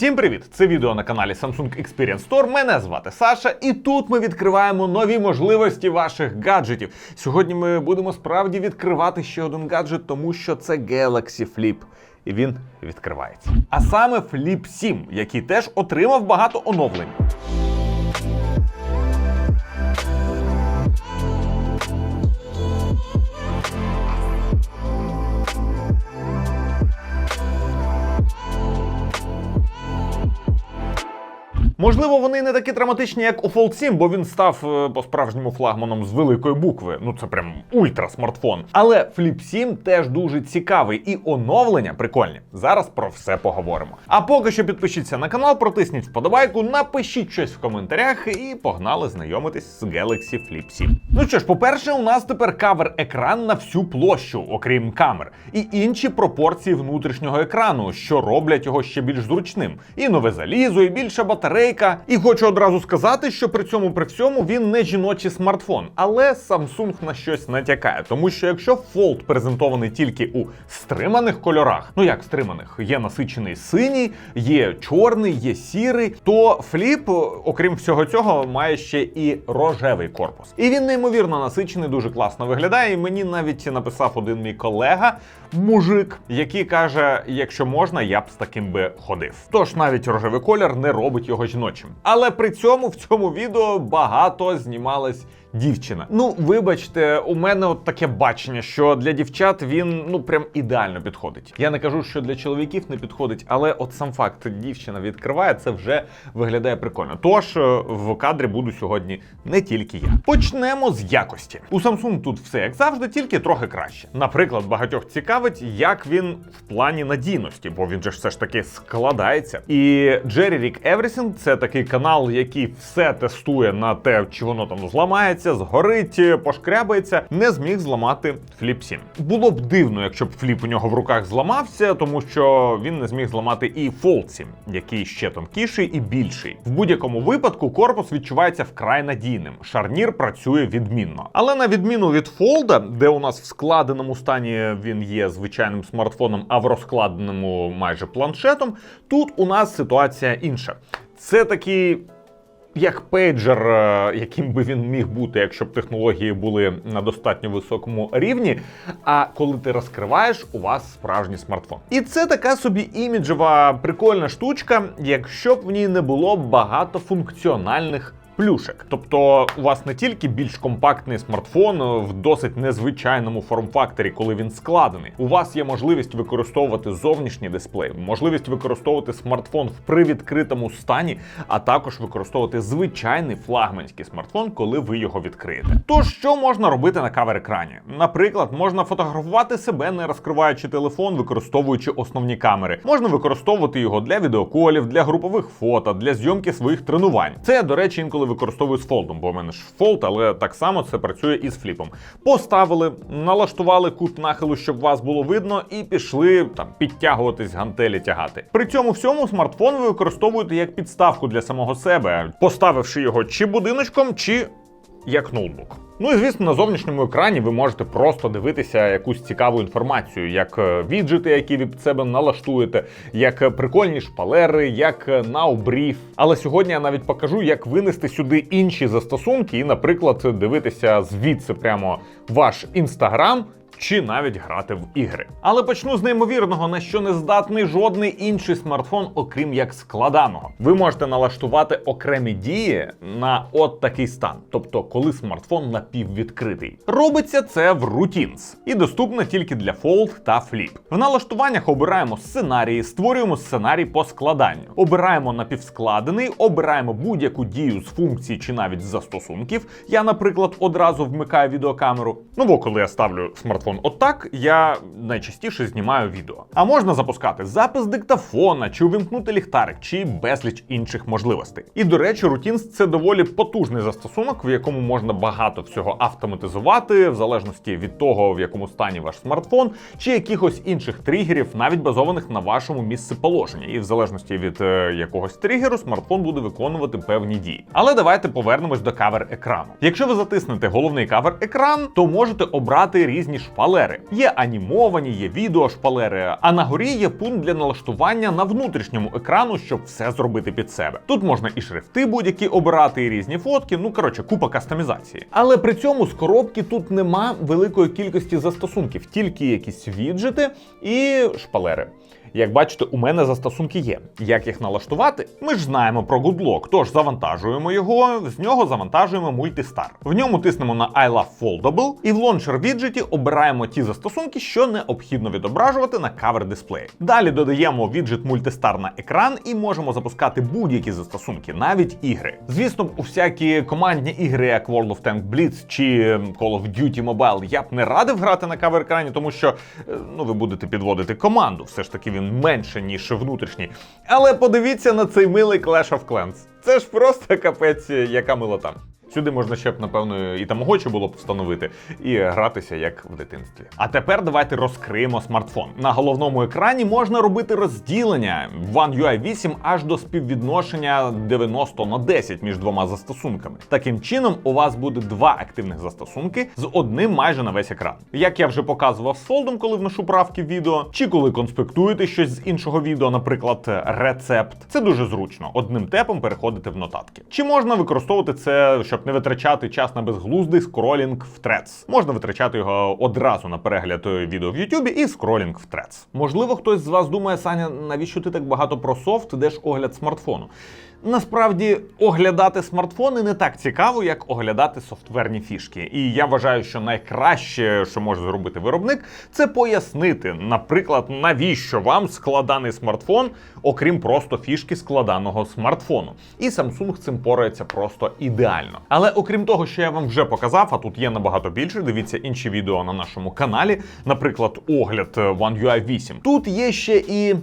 Всім привіт! Це відео на каналі Samsung Experience Store. Мене звати Саша, і тут ми відкриваємо нові можливості ваших гаджетів. Сьогодні ми будемо справді відкривати ще один гаджет, тому що це Galaxy Flip. І він відкривається. А саме Flip 7, який теж отримав багато оновлень. Можливо, вони не такі драматичні, як у Fold 7, бо він став е, по-справжньому флагманом з великої букви. Ну це прям ультра смартфон. Але Flip 7 теж дуже цікавий і оновлення прикольні. Зараз про все поговоримо. А поки що підпишіться на канал, протисніть вподобайку, напишіть щось в коментарях і погнали знайомитись з Galaxy Flip 7. Ну що ж, по-перше, у нас тепер кавер екран на всю площу, окрім камер, і інші пропорції внутрішнього екрану, що роблять його ще більш зручним. І нове залізо, і більша батарейка. І хочу одразу сказати, що при цьому при всьому він не жіночий смартфон, але Samsung на щось натякає, тому що якщо Fold презентований тільки у стриманих кольорах, ну як стриманих, є насичений синій, є чорний, є сірий, то Flip, окрім всього цього, має ще і рожевий корпус. І він неймовірно насичений, дуже класно виглядає. І мені навіть написав один мій колега, мужик, який каже: якщо можна, я б з таким би ходив. Тож навіть рожевий колір не робить його жіночим. Але при цьому в цьому відео багато знімалась. Дівчина, ну вибачте, у мене от таке бачення, що для дівчат він ну прям ідеально підходить. Я не кажу, що для чоловіків не підходить, але от сам факт, дівчина відкриває, це вже виглядає прикольно. Тож е, в кадрі буду сьогодні не тільки я. Почнемо з якості. У Samsung тут все як завжди, тільки трохи краще. Наприклад, багатьох цікавить, як він в плані надійності, бо він же ж все ж таки складається. І Jerry Rig Everything – це такий канал, який все тестує на те, чи воно там зламається, згорить, пошкрябається, не зміг зламати Flip 7. Було б дивно, якщо б фліп у нього в руках зламався, тому що він не зміг зламати і Fold 7, який ще тонкіший і більший. В будь-якому випадку корпус відчувається вкрай надійним. Шарнір працює відмінно. Але на відміну від Fold, де у нас в складеному стані він є звичайним смартфоном, а в розкладеному майже планшетом, тут у нас ситуація інша. Це такий як пейджер, е, яким би він міг бути, якщо б технології були на достатньо високому рівні. А коли ти розкриваєш, у вас справжній смартфон. І це така собі іміджева прикольна штучка, якщо б в ній не було багатофункціональних. Плюшек, тобто у вас не тільки більш компактний смартфон в досить незвичайному форм-факторі, коли він складений. У вас є можливість використовувати зовнішній дисплей, можливість використовувати смартфон в привідкритому стані, а також використовувати звичайний флагманський смартфон, коли ви його відкриєте. Тож що можна робити на кавер-екрані? Наприклад, можна фотографувати себе, не розкриваючи телефон, використовуючи основні камери. Можна використовувати його для відеоколів, для групових фото, для зйомки своїх тренувань. Це до речі, інколи використовую з фолдом, бо в мене ж фолд, але так само це працює і з фліпом. Поставили, налаштували кут нахилу, щоб вас було видно, і пішли там підтягуватись, гантелі тягати. При цьому всьому смартфон ви використовуєте як підставку для самого себе, поставивши його чи будиночком, чи як ноутбук. Ну і звісно, на зовнішньому екрані ви можете просто дивитися якусь цікаву інформацію, як е, віджити, які ви під себе налаштуєте, як е, прикольні шпалери, як е, наубріф. Але сьогодні я навіть покажу, як винести сюди інші застосунки, і, наприклад, дивитися звідси прямо ваш інстаграм. Чи навіть грати в ігри. Але почну з неймовірного, на що не здатний жодний інший смартфон, окрім як складаного. Ви можете налаштувати окремі дії на от такий стан, тобто коли смартфон напіввідкритий. Робиться це в Routines і доступно тільки для Fold та Flip. В налаштуваннях обираємо сценарії, створюємо сценарій по складанню, обираємо напівскладений, обираємо будь-яку дію з функцій чи навіть з застосунків. Я, наприклад, одразу вмикаю відеокамеру. Ну бо коли я ставлю смартфон отак, я найчастіше знімаю відео. А можна запускати запис диктофона, чи увімкнути ліхтарик, чи безліч інших можливостей. І до речі, Routines – це доволі потужний застосунок, в якому можна багато всього автоматизувати, в залежності від того, в якому стані ваш смартфон, чи якихось інших тригерів, навіть базованих на вашому місцеположенні. І в залежності від е, якогось тригеру, смартфон буде виконувати певні дії. Але давайте повернемось до кавер екрану. Якщо ви затиснете головний кавер екран, то можете обрати різні шпалери шпалери. Є анімовані, є відео шпалери, а на горі є пункт для налаштування на внутрішньому екрану, щоб все зробити під себе. Тут можна і шрифти будь-які обирати, і різні фотки. Ну коротше, купа кастомізації. Але при цьому з коробки тут нема великої кількості застосунків, тільки якісь віджити і шпалери. Як бачите, у мене застосунки є. Як їх налаштувати? Ми ж знаємо про GoodLock, тож завантажуємо його, з нього завантажуємо Multistar. В ньому тиснемо на I Love Foldable і в лончер віджиті обираємо ті застосунки, що необхідно відображувати на кавер дисплеї. Далі додаємо віджит Multistar на екран і можемо запускати будь-які застосунки, навіть ігри. Звісно, у всякі командні ігри, як World of Tanks Blitz чи Call of Duty Mobile, я б не радив грати на кавер екрані, тому що е, ну ви будете підводити команду. Все ж таки він менше, ніж внутрішній. Але подивіться на цей милий Clash of Clans. Це ж просто капець, яка милота. Сюди можна ще б, напевно, і тамагочі було б встановити і гратися як в дитинстві. А тепер давайте розкриємо смартфон. На головному екрані можна робити розділення One UI 8 аж до співвідношення 90 на 10 між двома застосунками. Таким чином, у вас буде два активних застосунки з одним майже на весь екран. Як я вже показував з фолдом, коли вношу правки в відео, чи коли конспектуєте щось з іншого відео, наприклад, рецепт. Це дуже зручно. Одним тепом переходити в нотатки. Чи можна використовувати це, щоб не витрачати час на безглуздий скролінг в Threads. Можна витрачати його одразу на перегляд відео в Ютубі і скролінг в Threads. Можливо, хтось з вас думає, Саня, навіщо ти так багато про софт, де ж огляд смартфону? Насправді оглядати смартфони не так цікаво, як оглядати софтверні фішки. І я вважаю, що найкраще, що може зробити виробник, це пояснити, наприклад, навіщо вам складаний смартфон, окрім просто фішки складаного смартфону. І Samsung цим порається просто ідеально. Але окрім того, що я вам вже показав, а тут є набагато більше. Дивіться інші відео на нашому каналі, наприклад, огляд One UI 8. Тут є ще і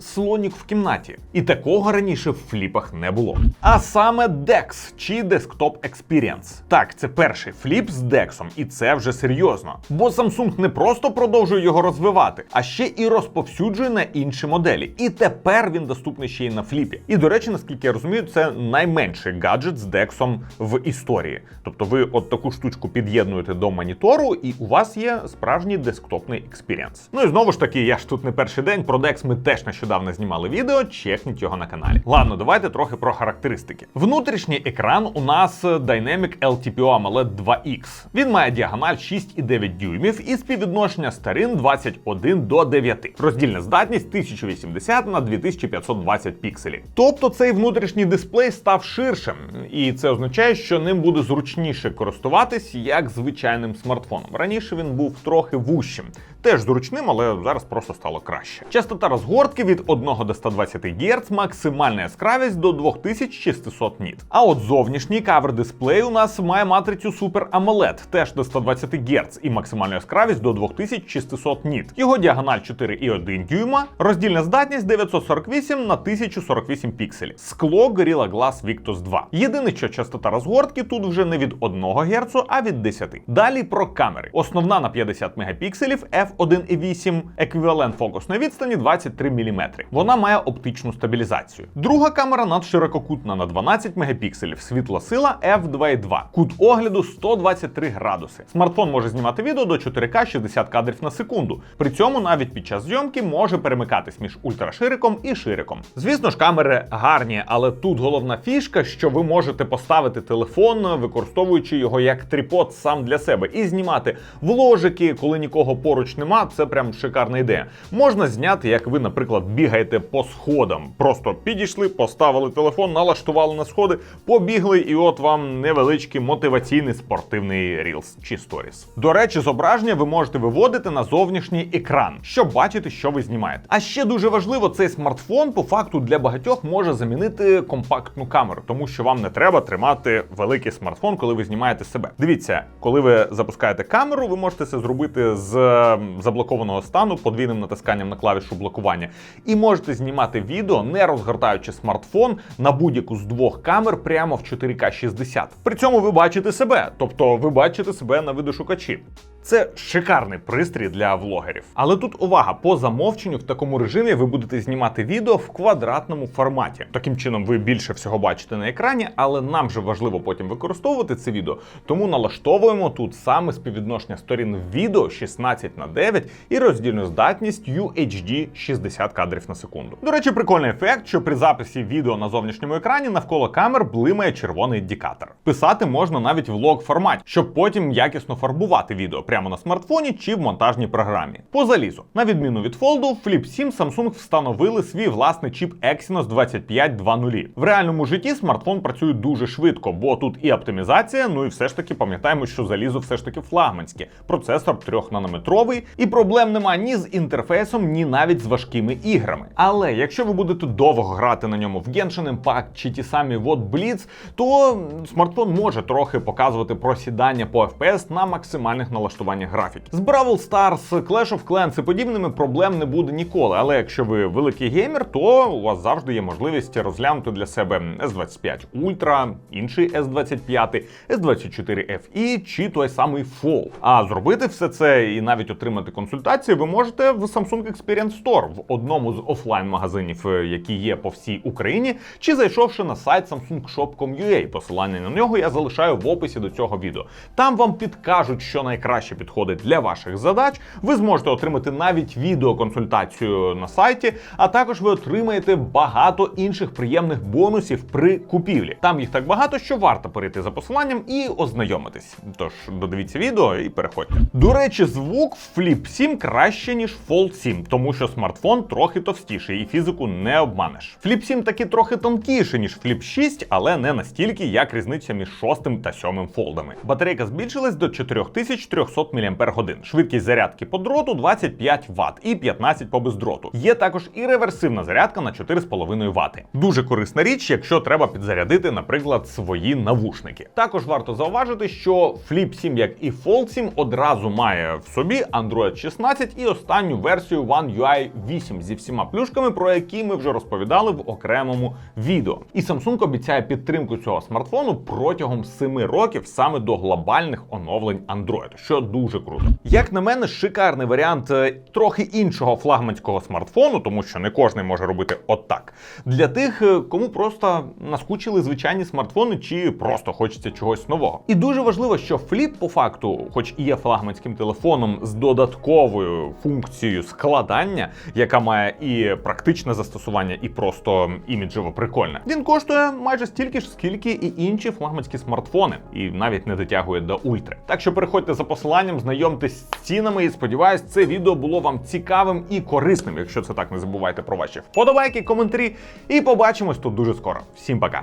слонік в кімнаті. І такого раніше в фліпах не було. А саме DeX чи Desktop Experience. Так, це перший фліп з DeX, і це вже серйозно. Бо Samsung не просто продовжує його розвивати, а ще і розповсюджує на інші моделі. І тепер він доступний ще й на фліпі. І до речі, наскільки я розумію, це найменший гаджет з DeX в історії. Тобто ви от таку штучку під'єднуєте до монітору, і у вас є справжній десктопний експірієнс. Ну і знову ж таки, я ж тут не перший день. Про DeX ми теж нещодавно знімали відео, чекніть його на каналі. Ладно, давайте трохи про характеристики. Внутрішній екран у нас Dynamic LTPO AMOLED 2X. Він має діагональ 6,9 дюймів і співвідношення сторін 21 до 9. Роздільна здатність 1080 на 2520 пікселів. Тобто цей внутрішній дисплей став ширшим, і це означає, що ним буде зручніше користуватись як звичайним смартфоном. Раніше він був трохи вущим. Теж зручним, але зараз просто стало краще. Частота розгортки від 1 до 120 Гц, максимальна яскравість до 2600 ніт. А от зовнішній кавер дисплей у нас має матрицю Super AMOLED, теж до 120 Гц і максимальну яскравість до 2600 ніт. Його діагональ 4,1 дюйма, роздільна здатність 948 на 1048 пікселів. Скло Gorilla Glass Victus 2. Єдине, що частота розгортки тут вже не від 1 Гц, а від 10. Далі про камери. Основна на 50 мегапікселів f1.8, еквівалент фокусної відстані 23 мм. Вона має оптичну стабілізацію. Друга камера надширококутна на 12 мегапікселів, світла сила f2.2. Кут огляду 123 градуси. Смартфон може знімати відео до 4К 60 кадрів на секунду. При цьому навіть під час зйомки може перемикатись між ультрашириком і шириком. Звісно ж, камери гарні, але тут головна фішка, що ви можете поставити телефон, використовуючи його як трипод сам для себе, і знімати вложики, коли нікого поруч нема. Це прям шикарна ідея. Можна зняти, як ви, наприклад, бігаєте по сходам. Просто підійшли, поставили телефон, налаштували на сходи, побігли, і от вам невеличкий мотиваційний спортивний рілс чи сторіс. До речі, зображення ви можете виводити на зовнішній екран, щоб бачити, що ви знімаєте. А ще дуже важливо, цей смартфон по факту для багатьох може замінити компактну камеру, тому що вам не треба тримати великий смартфон, коли ви знімаєте себе. Дивіться, коли ви запускаєте камеру, ви можете це зробити з ем, заблокованого стану подвійним натисканням на клавішу блокування, і можете знімати відео, не розгортаючи смартфон на будь-яку з двох камер прямо в 4К 60. При цьому ви бачите себе, тобто ви бачите себе на видошукачі. Це шикарний пристрій для влогерів. Але тут увага, по замовченню в такому режимі ви будете знімати відео в квадратному форматі. Таким чином, ви більше всього бачите на екрані, але нам же важливо потім використовувати це відео. Тому налаштовуємо тут саме співвідношення сторін відео 16 на 9 і роздільну здатність UHD 60 кадрів на секунду. До речі, прикольний ефект, що при записі відео на зовнішньому екрані навколо камер блимає червоний індикатор. Писати можна навіть в лог форматі, щоб потім якісно фарбувати відео прямо на смартфоні чи в монтажній програмі. По залізу, на відміну від Fold, в Flip 7 Samsung встановили свій власний чіп Exynos 2520. В реальному житті смартфон працює дуже швидко, бо тут і оптимізація, ну і все ж таки пам'ятаємо, що залізо все ж таки флагманське. Процесор 3-нанометровий, і проблем нема ні з інтерфейсом, ні навіть з важкими іграми. Але якщо ви будете довго грати на ньому в Genshin Impact чи ті самі Вот Blitz, то смартфон може трохи показувати просідання по FPS на максимальних налаштуваннях графіки. З Brawl Stars, Clash of Clans і подібними проблем не буде ніколи. Але якщо ви великий геймер, то у вас завжди є можливість розглянути для себе S25 Ultra, інший S25, S24 FE чи той самий Fold. А зробити все це і навіть отримати консультацію ви можете в Samsung Experience Store в одному з офлайн-магазинів, е, які є по всій Україні, чи зайшовши на сайт samsungshop.com.ua. Посилання на нього я залишаю в описі до цього відео. Там вам підкажуть, що найкраще підходить для ваших задач. Ви зможете отримати навіть відеоконсультацію на сайті, а також ви отримаєте багато інших приємних бонусів при купівлі. Там їх так багато, що варто перейти за посиланням і ознайомитись. Тож додивіться відео і переходьте. До речі, звук в Flip 7 краще ніж Fold 7, тому що смартфон трохи товстіший і фізику не обманеш. Flip 7 таки трохи тонкіший, ніж Flip 6, але не настільки, як різниця між 6 та 7 фолдами. Батарейка збільшилась до 4300 мАч. Швидкість зарядки по дроту 25 Вт і 15 по бездроту. Є також і реверсивна зарядка на 4,5 Вт. Дуже корисна річ, якщо треба підзарядити, наприклад, свої навушники. Також варто зауважити, що Flip 7, як і Fold 7, одразу має в собі Android 16 і останню версію One UI 8 зі всіма плюшками, про які ми вже розповідали в окремому відео. І Samsung обіцяє підтримку цього смартфону протягом 7 років саме до глобальних оновлень Android, що дуже круто. Як на мене, шикарний варіант е, трохи іншого флагманського смартфону, тому що не кожен може робити отак. Для тих, е, кому просто наскучили звичайні смартфони, чи просто хочеться чогось нового. І дуже важливо, що Flip по факту, хоч і є флагманським телефоном з додатковою функцією складання, яка має і практичне застосування, і просто іміджево прикольне. Він коштує майже стільки ж, скільки і інші флагманські смартфони, і навіть не дотягує до ультри. Так що переходьте за посиланням, знайомтесь з цінами, і сподіваюсь, це відео було вам цікавим і корисним. Якщо це так, не забувайте про ваші вподобайки, коментарі. І побачимось тут дуже скоро. Всім пока.